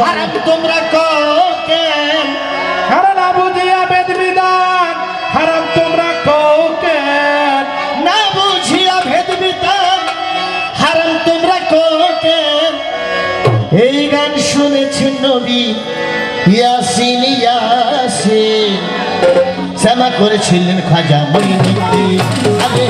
হারাম তোমরা কেন হারা না হারাম তোমরা না বুঝিয়া কেন এই গান শুনেছেন নবী ইয়াসিন করেছিলেন খাজা মঈনুদ্দিন খাজা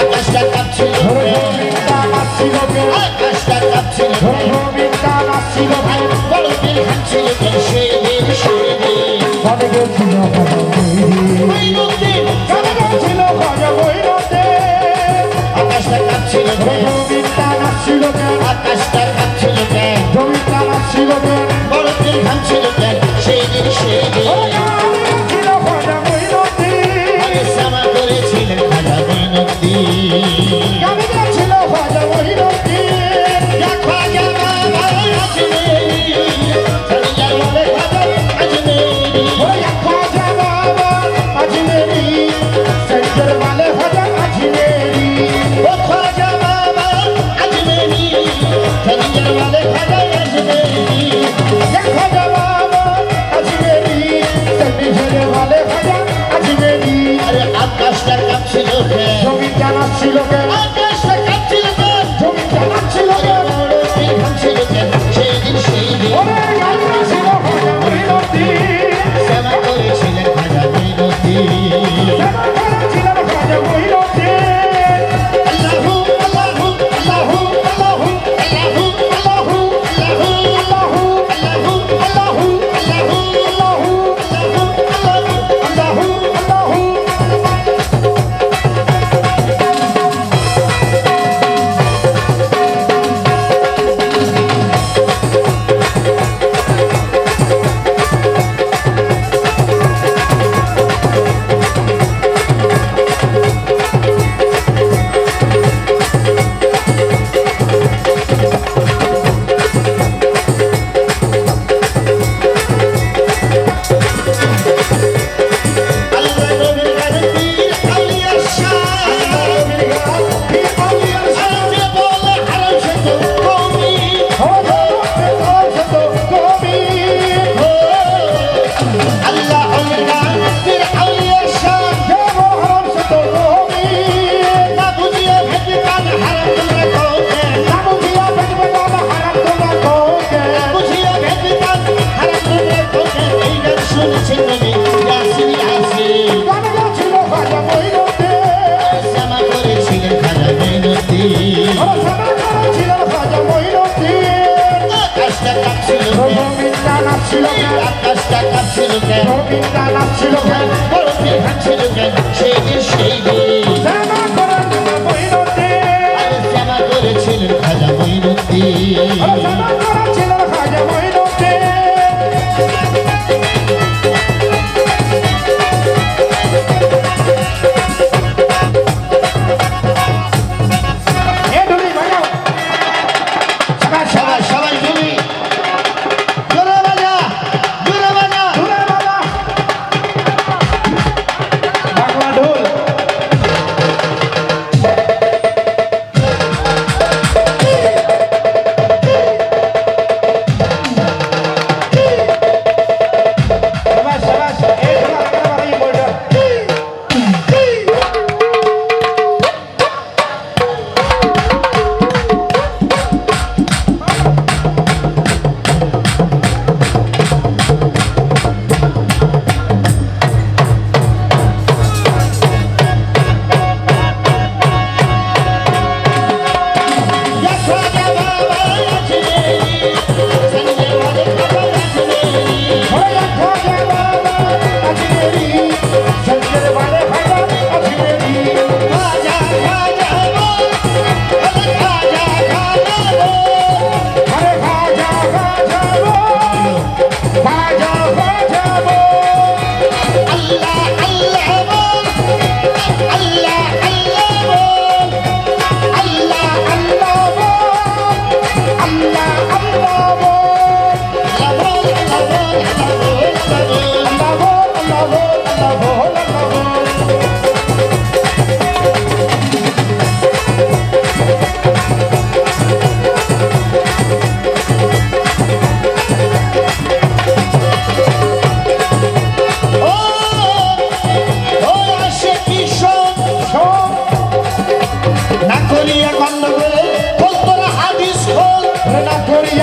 আকাশটা কাঁপছিল নাচছিল আকাশটা কাঁপছিল গোবিন্দা নাচছিল ভাই বড় দিল হাঁটছিল সে দিল সে দিল ভালো বলছিল আকাশটা কাঁপছিল গোবিন্দা নাচছিল আকাশটা কাঁপছিল গোবিন্দা নাচছিল বড় দিল হাঁটছিল সে দিল সে দিল ছিল আকাশটা কাছিল কেন রবিনটা নাচছিল কেন বরফি খাচ্ছিল কেন সেই দিন সেই দিন শ্যামা করেছিলেন। খাজা মহিনুদ্দিন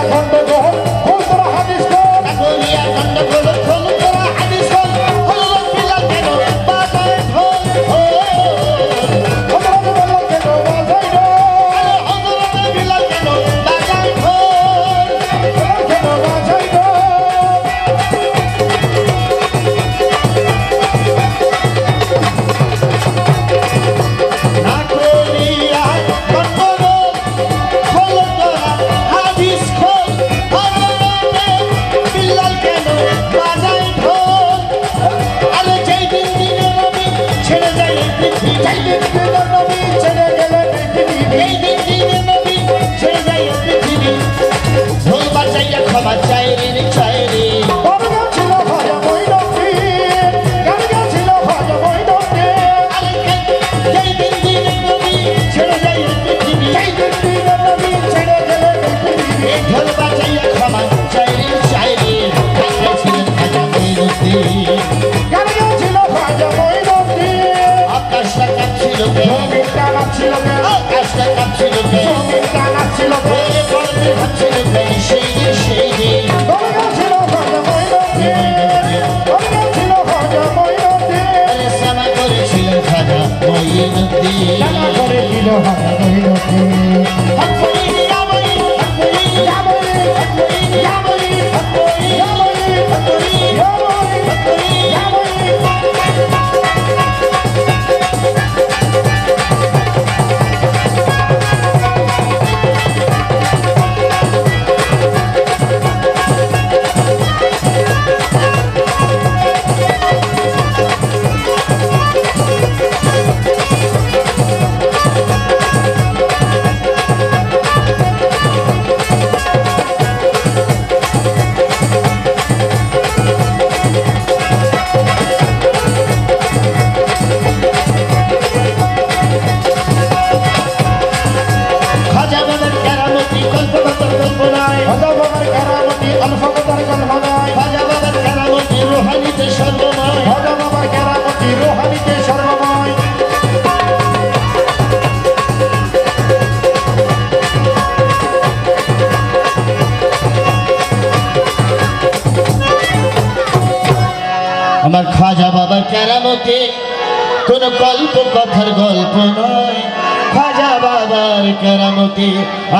এখন তো যখন তোরা হাদিস দাদা করে দিল হারা গল্প, কথার গল্প নয়। খাজা বাবার কেরামতি,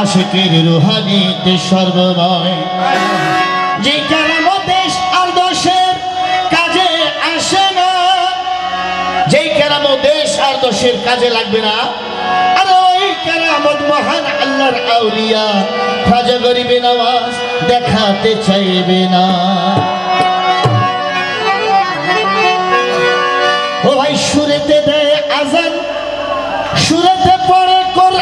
আশুকের রুহানিতে সর্বময়। যে কেরামতে আর দোষের কাজে আসে না, যে কেরামত দেশ আর দোষের কাজে লাগবে না, আর ওই কেরামত মহান আল্লাহর আউলিয়া, খাজা গরিবে নওয়াজ দেখাতে চাইবে না। সুরেতে দেয় আজান সুরেতে পড়ে কর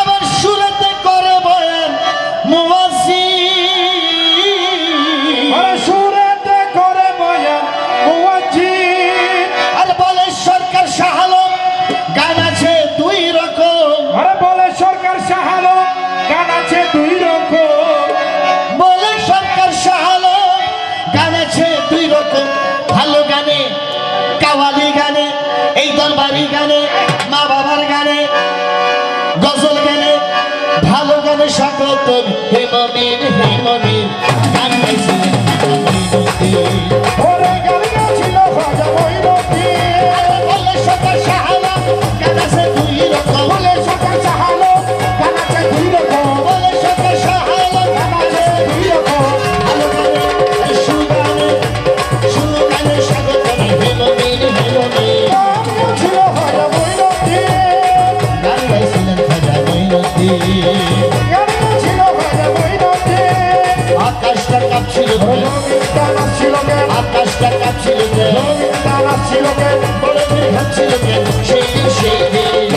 আবার সুরেতে করে বয়ান মুওয়াজি সুরেতে করে বয়ান মুওয়াজি আর বলে সরকার সাহালো গান আছে দুই রকম। আর বলে সরকার সাহালো গান আছে দুই রকম। সকল হে মমিন হে মমিন গান গাইছে। রঙিনটা নাচছিল কে আকাশটা কাঁপছিল কে রঙিনটা বলে কি ভাবছিল সেই সেই